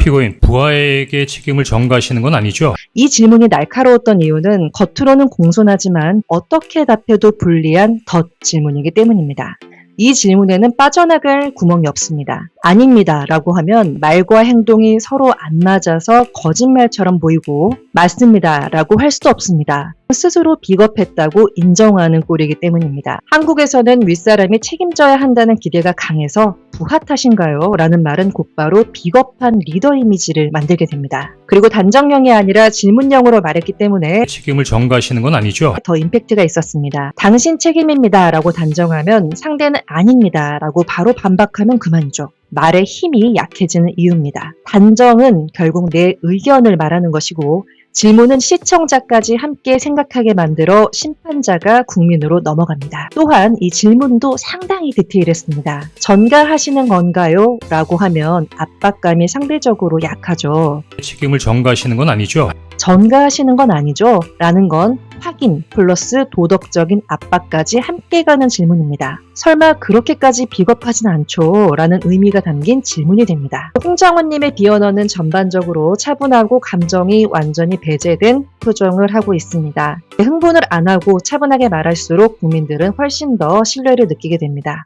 피고인 부하에게 책임을 전가하시는 건 아니죠? 이 질문이 날카로웠던 이유는 겉으로는 공손하지만 어떻게 답해도 불리한 덧 질문이기 때문입니다. 이 질문에는 빠져나갈 구멍이 없습니다. 아닙니다. 라고 하면 말과 행동이 서로 안 맞아서 거짓말처럼 보이고 맞습니다. 라고 할 수도 없습니다. 스스로 비겁했다고 인정하는 꼴이기 때문입니다. 한국에서는 윗사람이 책임져야 한다는 기대가 강해서 부하 탓인가요? 라는 말은 곧바로 비겁한 리더 이미지를 만들게 됩니다. 그리고 단정형이 아니라 질문형으로 말했기 때문에 책임을 전가하시는 건 아니죠? 더 임팩트가 있었습니다. 당신 책임입니다. 라고 단정하면 상대는 아닙니다. 라고 바로 반박하면 그만이죠. 말의 힘이 약해지는 이유입니다. 단정은 결국 내 의견을 말하는 것이고 질문은 시청자까지 함께 생각하게 만들어 심판자가 국민으로 넘어갑니다. 또한 이 질문도 상당히 디테일했습니다. 전가하시는 건가요? 라고 하면 압박감이 상대적으로 약하죠. 책임을 전가하시는 건 아니죠? 전가하시는 건 아니죠? 라는 건 확인 플러스 도덕적인 압박까지 함께 가는 질문입니다. 설마 그렇게까지 비겁하진 않죠? 라는 의미가 담긴 질문이 됩니다. 홍정원님의 비언어는 전반적으로 차분하고 감정이 완전히 배제된 표정을 하고 있습니다. 흥분을 안 하고 차분하게 말할수록 국민들은 훨씬 더 신뢰를 느끼게 됩니다.